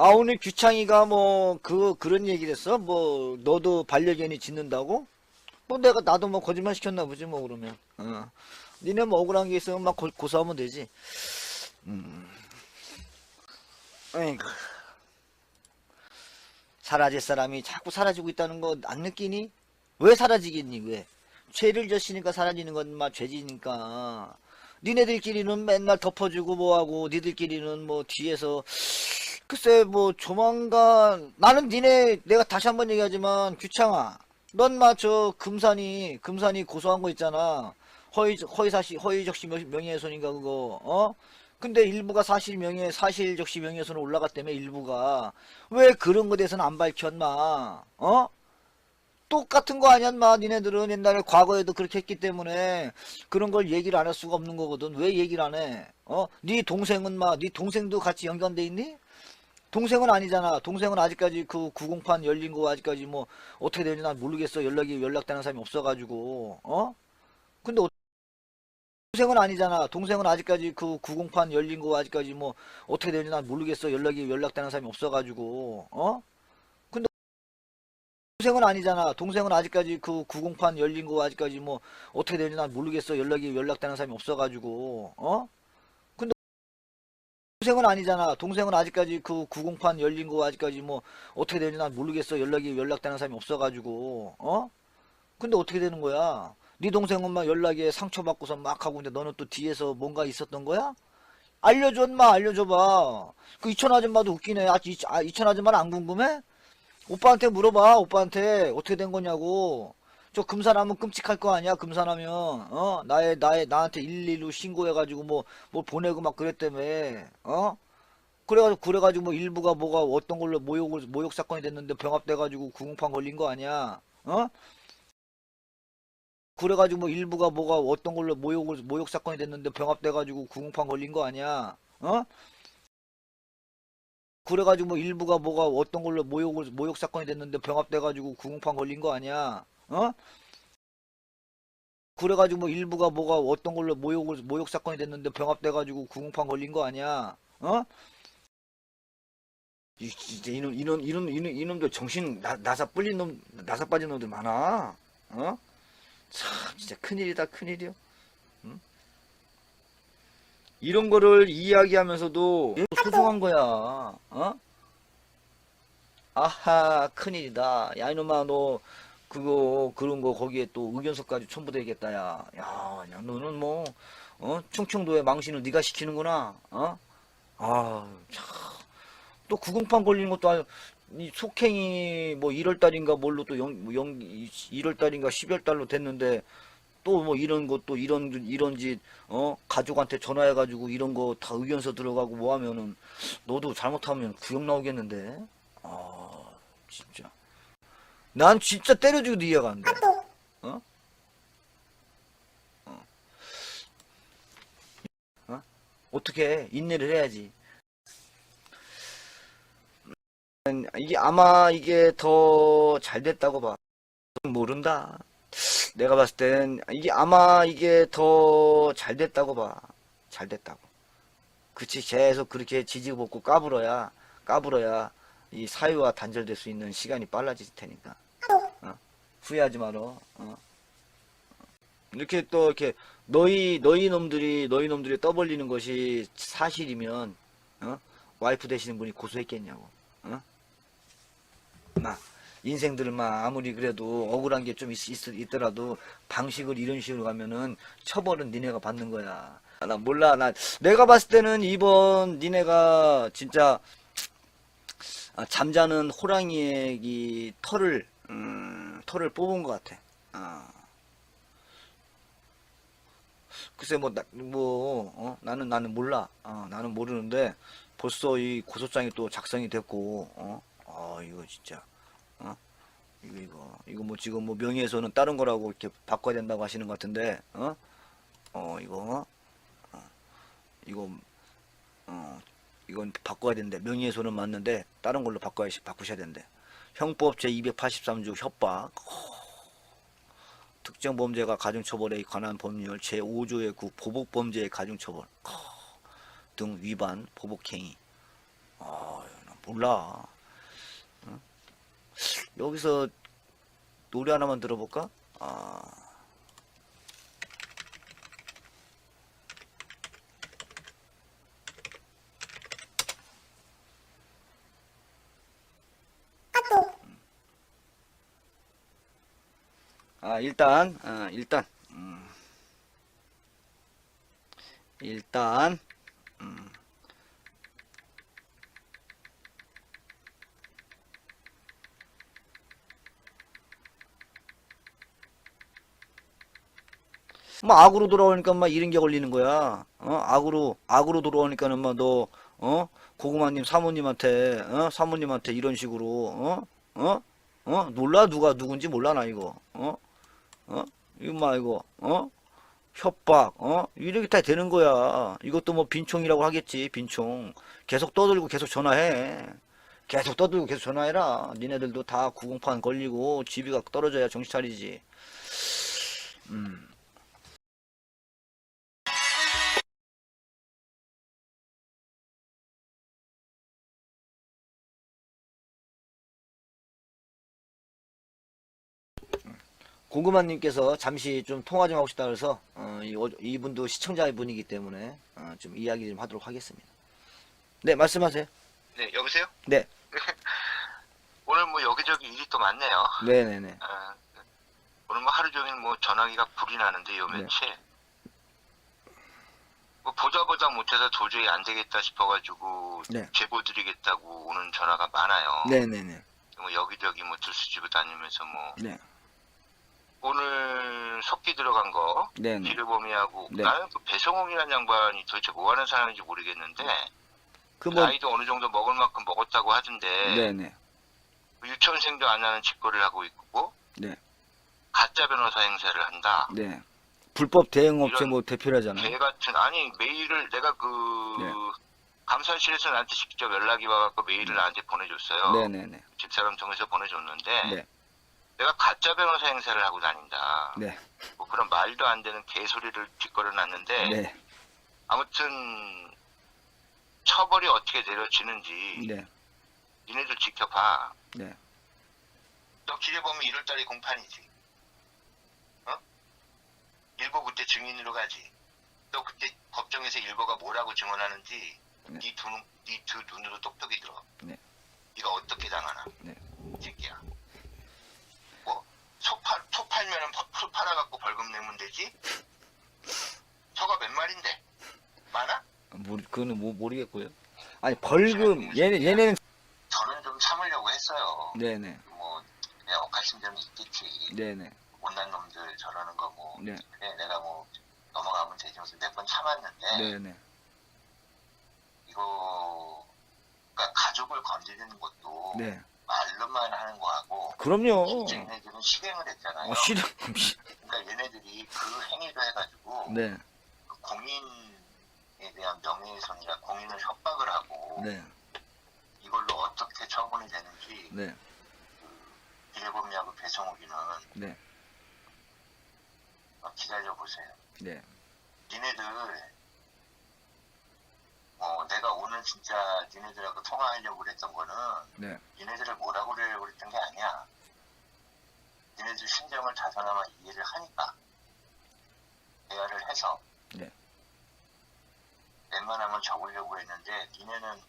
아 오늘 규창이가 뭐 그 그런 얘기를 했어? 뭐 너도 반려견이 짖는다고? 뭐 내가 나도 뭐 거짓말 시켰나 보지 뭐 그러면. 어. 니네 뭐 억울한 게 있으면 막 고, 고소하면 되지. 음. 사라질 사람이 자꾸 사라지고 있다는 거 안 느끼니? 왜 사라지겠니 왜? 죄를 졌으니까 사라지는 건막 죄지니까. 니네들끼리는 맨날 덮어주고 뭐하고 니들끼리는 뭐 뒤에서 글쎄 뭐 조만간 나는 니네 내가 다시 한번 얘기하지만 규창아 넌마저 금산이 금산이 고소한 거 있잖아. 허위 허위사실 허위적시 명- 명예훼손인가 그거 어? 근데 일부가 사실 명예 사실 적시 명예훼손으로 올라갔다며 일부가. 왜 그런 거에 대해서는 안 밝혔나 어? 똑같은 거 아니야 마 니네들은 옛날에 과거에도 그렇게 했기 때문에. 그런 걸 얘기를 안 할 수가 없는 거거든. 왜 얘기를 안해어네 동생은 마네 동생도 같이 연관돼 있니 동생은 아니잖아. 동생은 아직까지 그908 열린 거 아직까지 뭐 어떻게 되는지 난 모르겠어. 연락이 연락되는 사람이 없어가지고 어? 근데 어- 동생은 아니잖아. 동생은 아직까지 그908 열린 거 아직까지 뭐 어떻게 되는지 난 모르겠어. 연락이 연락되는 사람이 없어가지고 어? 근데 동생은 아니잖아. 동생은 아직까지 그908 열린 거 아직까지 뭐 어떻게 되는지 난 모르겠어. 연락이 연락되는 사람이 없어가지고 어? 동생은 아니잖아. 동생은 아직까지 그908 열린 거 아직까지 뭐 어떻게 되는지 난 모르겠어. 연락이 연락되는 사람이 없어가지고 어? 근데 어떻게 되는 거야? 네 동생은 막 연락에 상처받고서 막 하고 근데 너는 또 뒤에서 뭔가 있었던 거야? 알려줘 마 알려줘봐. 그 이천 아줌마도 웃기네. 아, 이, 아 이천 아줌마는 안 궁금해? 오빠한테 물어봐. 오빠한테 어떻게 된 거냐고. 저 금산하면 끔찍할 거 아니야 금산하면. 어? 나의 나의 나한테 112로 신고해가지고 뭐뭐 보내고 막 그랬다며. 어? 그래가지고 그래가지고 뭐 일부가 뭐가 어떤 걸로 모욕을 모욕 사건이 됐는데 병합돼가지고 구공판 걸린 거 아니야. 어? 그래가지고 뭐 일부가 뭐가 어떤 걸로 모욕을 모욕 사건이 됐는데 병합돼가지고 구공판 걸린 거 아니야. 어? 그래가지고 뭐 일부가 뭐가 어떤 걸로 모욕을 모욕 사건이 됐는데 병합돼가지고 구공판 걸린 거 아니야 어? 그래가지고 뭐 일부가 뭐가 어떤 걸로 모욕을 모욕 사건이 됐는데 병합돼가지고 구공판 걸린 거 아니야? 어? 이 진짜 이놈 이놈 이놈 이놈 이놈들 정신 나, 나사 뿔린 놈 나사 빠진 놈들 많아. 어? 참 진짜 큰일이다 큰일이요. 응? 이런 거를 이야기하면서도 소중한 거야. 어? 아하 큰일이다. 야 이놈아 너 그거 그런 거 거기에 또 의견서까지 첨부되겠다 야. 야, 야 너는 뭐 어? 충청도의 망신을 네가 시키는구나. 어? 아, 참. 또 구공판 걸리는 것도 아니 이 속행이 뭐 1월 달인가 뭘로 또 영, 뭐 영, 1월 달인가 12월 달로 됐는데 또 뭐 이런 것도 이런 이런 짓 어? 가족한테 전화해 가지고 이런 거 다 의견서 들어가고 뭐 하면은 너도 잘못하면 구형 나오겠는데. 아, 진짜. 난 진짜 때려주고도 이해가 안 돼. 어? 어? 어? 어떻게 인내를 해야지. 음, 이게 아마 이게 더 잘 됐다고 봐. 모른다. 내가 봤을 땐 이게 아마 이게 더 잘 됐다고 봐. 잘 됐다고. 그치 계속 그렇게 지지고 볶고 까불어야 까불어야 이 사유와 단절될 수 있는 시간이 빨라질 테니까. 어? 후회하지 마라. 어? 이렇게 또 이렇게 너희 너희 놈들이 너희 놈들이 떠벌리는 것이 사실이면 어? 와이프 되시는 분이 고소했겠냐고. 어? 막 인생들 막 아무리 그래도 억울한 게 좀 있더라도 방식을 이런 식으로 가면은 처벌은 니네가 받는 거야. 아, 나 몰라. 나 내가 봤을 때는 이번 니네가 진짜 아, 잠자는 호랑이의 이 털을 음, 털을 뽑은 것 같아. 아. 글쎄 뭐, 나, 뭐 어? 나는 나는 몰라. 어, 나는 모르는데 벌써 이 고소장이 또 작성이 됐고, 어? 아 이거 진짜, 어? 이거 이거 이거 뭐 지금 뭐 명의에서는 다른 거라고 이렇게 바꿔야 된다고 하시는 것 같은데, 어? 어 이거, 어, 이거, 어 이건 바꿔야 된대. 명의훼손은 맞는데 다른 걸로 바꿔야 바꾸셔야 된대. 형법 제 283조 협박. 특정 범죄가 가중처벌에 관한 법률 제 5조의 9 보복범죄의 가중처벌 등 위반 보복행위. 아, 난 몰라. 어? 여기서 노래 하나만 들어볼까? 아. 아 일단 어, 일단 음. 일단 음. 뭐 악으로 돌아오니까 막 이런 게 걸리는 거야. 어? 악으로 악으로 돌아오니까는 막너 어? 고구마님 사모님한테 어? 사모님한테 이런 식으로 어? 어? 어? 놀라 누가 누군지 몰라 나 이거. 어? 어? 이거 막 이거 어? 협박 어? 이렇게 다 되는 거야. 이것도 뭐 빈총이라고 하겠지. 빈총. 계속 떠들고 계속 전화해. 계속 떠들고 계속 전화해라. 니네들도 다 구공판 걸리고 집이가 떨어져야 정신 차리지. 음. 고구마님께서 잠시 좀 통화 좀 하고 싶다 그래서 어, 이, 어- 이 분도 시청자분이기 때문에 어, 좀 이야기 좀 하도록 하겠습니다. 네 말씀하세요. 네, 여보세요? 네, 오늘 뭐 여기저기 일이 또 많네요. 네, 네, 네, 아, 오늘 뭐 하루 종일 뭐 전화기가 불이 나는데 요 네. 며칠. 뭐 보다 보다 못해서 도저히 안 되겠다 싶어가지고 네. 제보 드리겠다고 오는 전화가 많아요. 네, 네, 네, 뭐 여기저기 뭐 들쑤지고 다니면서 뭐 네, 오늘 속기 들어간 거 네, 네. 기르범이하고 네. 나는 그 배성홍이라는 양반이 도대체 뭐 하는 사람인지 모르겠는데 그 뭐, 나이도 어느 정도 먹을 만큼 먹었다고 하던데 네, 네, 유치원생도 안 하는 짓거리를 하고 있고 네. 가짜 변호사 행세를 한다. 네. 불법 대응업체 이런 뭐 대표라잖아요. 개 같은 아니 메일을 내가 그 네. 감사실에서 나한테 직접 연락이 와갖고 메일을 나한테 보내줬어요. 네, 네, 네, 집사람 통해서 보내줬는데 네. 내가 가짜 변호사 행세를 하고 다닌다. 네, 뭐 그런 말도 안 되는 개소리를 뒷걸어놨는데 네, 아무튼 처벌이 어떻게 내려지는지 네, 니네들 지켜봐. 네, 너 기재범이 1월달에 공판이지. 어? 일보 그때 증인으로 가지. 너 그때 법정에서 일보가 뭐라고 증언하는지 네. 네 두, 눈- 네두 눈으로 똑똑히 들어. 네. 네가 어떻게 당하나. 네. 이 새끼야. 뭐, 소, 팔, 소 팔면은 버- 소 팔아갖고 되지? 소가 몇 마리인데? 많아? 모르, 그거는 뭐 모르겠고요. 아니 벌금 얘네 얘네는 저는 좀 참으려고 했어요. 네, 네, 뭐, 그냥 억하신 점이 있겠지. 네, 네, 못난 놈들 저러는 거 뭐. 네, 그래 내가 뭐 넘어가면 되지 하면서 몇 번 참았는데 네, 네, 이거 그러니까 가족을 건드리는 것도 네. 말로만 하는 거하고 그럼요. 얘네들은 실행을 했잖아요. 어, 싫어. 그러니까 얘네들이 그 행위를 해가지고 네, 그 공인에 대한 명예훼손이라 공인을 협박을 하고 네, 이걸로 어떻게 처분이 되는지 네, 비례범위하고 배성욱이는 네, 기다려 보세요. 네, 니네들 어, 내가 오늘 진짜 니네들하고 통화하려고 그랬던 거는 네, 니네들을 뭐라고 그러려고 그랬던 게 아니야. 니네들 심정을 다소나마 이해를 하니까 대화를 해서 네. 웬만하면 적으려고 했는데 니네는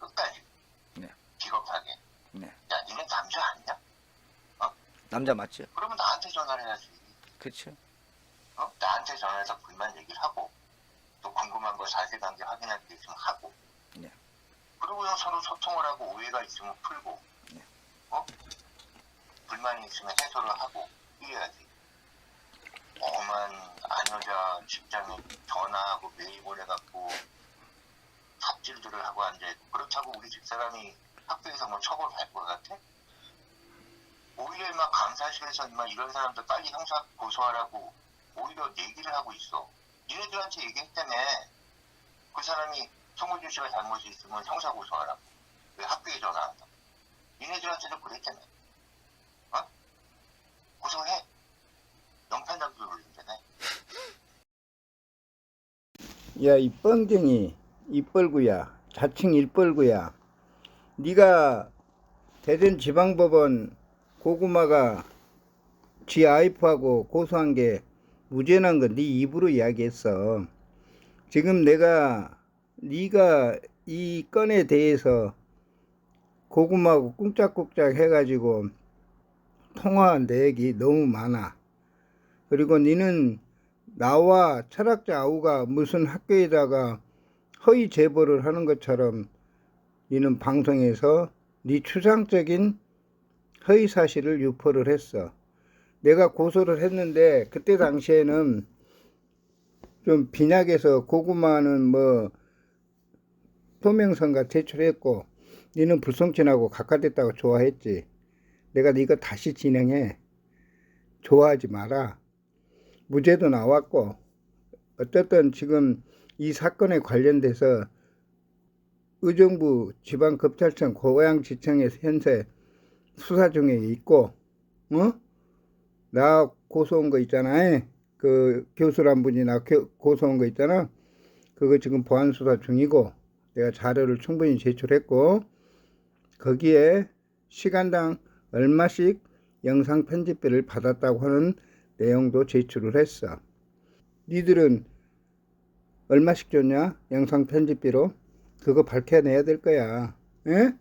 끝까지 네. 비겁하게 네. 야 니네 남자 아니야? 남자 맞죠? 그러면 나한테 전화를 해야지. 그렇죠. 어? 나한테 전화해서 불만 얘기를 하고 또 궁금한 거 사실관계 확인할 게 있으면 하고 네. 그리고 서로 소통을 하고 오해가 있으면 풀고 네. 어? 불만이 있으면 해소를 하고 이래야지 엄한 아녀자 직장에 전화하고 메일 보내갖고 삽질들을 하고 앉아있고 그렇다고 우리 집사람이 학교에서 뭐 처벌할 것 같아? 오히려 막 감사실에서 막 이런 사람들 빨리 형사 고소하라고 오히려 얘기를 하고 있어. 니네들한테 얘기했다며. 그 사람이 송호준 씨가 잘못이 있으면 형사 고소하라고. 왜 학교에 전화한다. 니네들한테도 그랬다며. 어? 고소해. 영판장도 돌린다네. 야, 이 뻥쟁이, 입벌구야, 자칭 일벌구야. 네가 대전 지방법원 고구마가 지 아이프하고 고소한 게 무죄난 건 네 입으로 이야기했어. 지금 내가 네가 이 건에 대해서 고구마하고 꿍짝꿍짝 해가지고 통화한 내역이 너무 많아. 그리고 니는 나와 철학자 아우가 무슨 학교에다가 허위 제보를 하는 것처럼 니는 방송에서 네 추상적인 허위 사실을 유포를 했어. 내가 고소를 했는데 그때 당시에는 좀 빈약해서 고구마는 뭐 소명선가 제출했고 니는 불송친하고 각하됐다고 좋아했지. 내가 이거 다시 진행해. 좋아하지 마라. 무죄도 나왔고 어쨌든 지금 이 사건에 관련돼서 의정부 지방검찰청 고양지청에 현재 수사 중에 있고 어? 나 고소한 거 있잖아. 그 교수란 분이 나 교- 고소한 거 있잖아. 그거 지금 보안 수사 중이고 내가 자료를 충분히 제출했고 거기에 시간당 얼마씩 영상 편집비를 받았다고 하는 내용도 제출을 했어. 니들은 얼마씩 줬냐? 영상 편집비로? 그거 밝혀내야 될 거야. 에?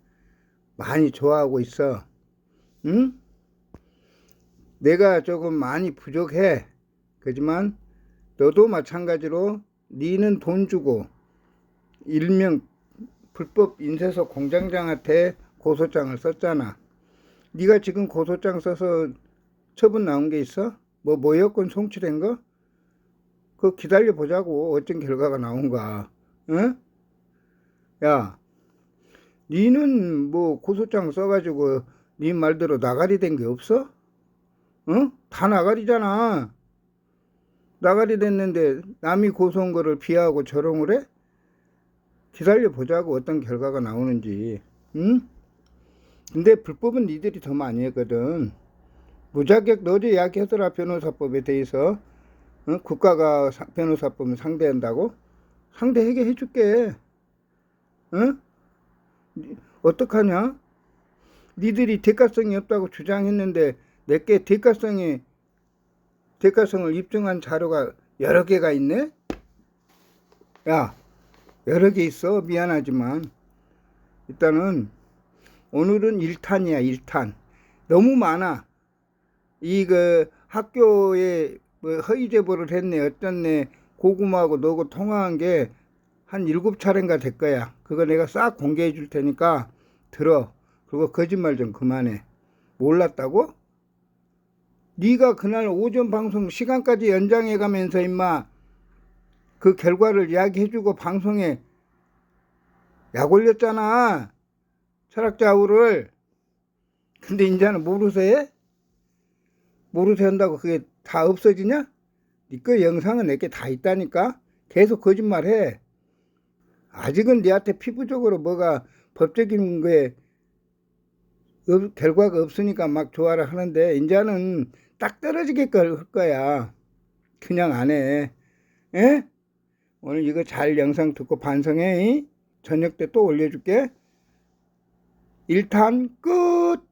많이 좋아하고 있어. 응? 내가 조금 많이 부족해. 그지만 너도 마찬가지로 니는 돈 주고 일명 불법 인쇄소 공장장한테 고소장을 썼잖아. 네가 지금 고소장 써서 처분 나온 게 있어? 뭐 모여권 송치된 거? 그거 기다려 보자고 어떤 결과가 나온가. 응? 야, 니는 뭐 고소장 써가지고 네 말대로 나가리 된 게 없어? 응? 다 나가리잖아. 나가리 됐는데 남이 고소한 거를 비하하고 조롱을 해? 기다려 보자고 어떤 결과가 나오는지. 응? 근데 불법은 니들이 더 많이 했거든. 무자격 너도 이야기하더라 변호사법에 대해서 어? 국가가 사- 변호사법을 상대한다고 상대하게 해줄게 어? 니- 어떡하냐 니들이 대가성이 없다고 주장했는데 내게 대가성이 대가성을 입증한 자료가 여러 개가 있네? 야 여러 개 있어. 미안하지만. 일단은 오늘은 1탄이야 1탄. 너무 많아. 이 그 학교에 뭐 허위 제보를 했네. 어쩐네 고구마하고 너하고 통화한 게 한 일곱 차례인가 될 거야. 그거 내가 싹 공개해 줄 테니까 들어. 그리고 거짓말 좀 그만해. 몰랐다고? 네가 그날 오전 방송 시간까지 연장해 가면서 임마 그 결과를 이야기해 주고 방송에 약 올렸잖아 철학자 아우를 근데 이제는 모르서 해? 모르서 한다고 그게 다 없어지냐? 니거 영상은 내게 다 있다니까 계속 거짓말해 아직은 니한테 피부적으로 뭐가 법적인 거에 없- 결과가 없으니까 막 좋아라 하는데 이제는 딱 떨어지게 할 거야 그냥 안 해 에? 오늘 이거 잘 영상 듣고 반성해 이? 저녁 때 또 올려줄게 1탄 끝